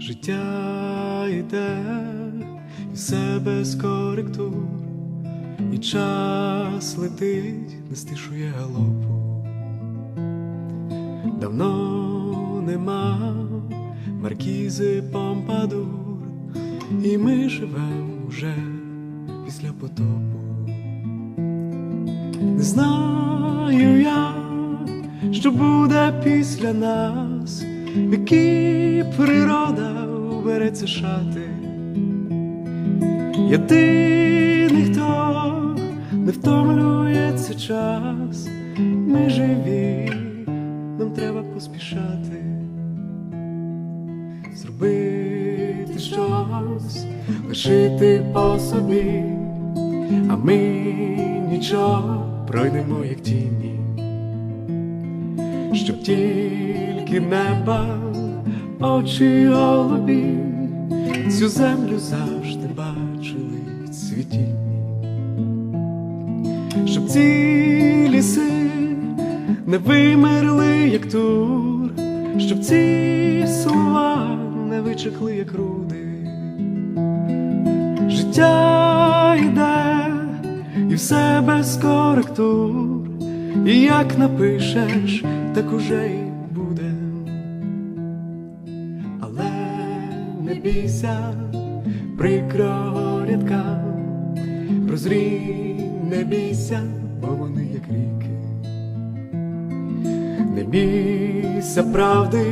Життя йде і все без коректур, і час летить, не стишує галопу. Давно нема маркізи Помпадур, і ми живемо вже після потопу. Не знаю що буде після нас, які природа убереться шати. Єдиний, хто не втомлюється час, ми живі, нам треба поспішати, зробити щось, лишити по собі, а ми нічого пройдемо, як тіні, щоб тільки неба, очі голубі, цю землю завжди бачили в цвітінні, щоб ці ліси не вимерли, як тур, щоб ці слова не вичекли, як руди. Життя йде, і все без коректур, і як напишеш, так уже й буде. Але не бійся прикрого рядка, прозрій, не бійся, бо вони як ріки. Не бійся правди,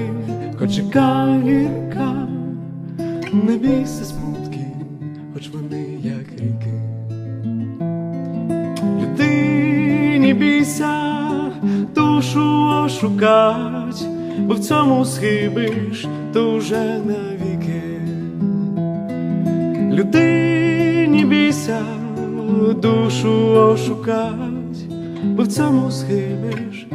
хоч яка гірка, не бійся смутки, хоч вони як ріки. Людині бійся душу ошукать, бо в цьому схибиш дуже навіки. Людині бійся душу ошукать, бо в цьому схибиш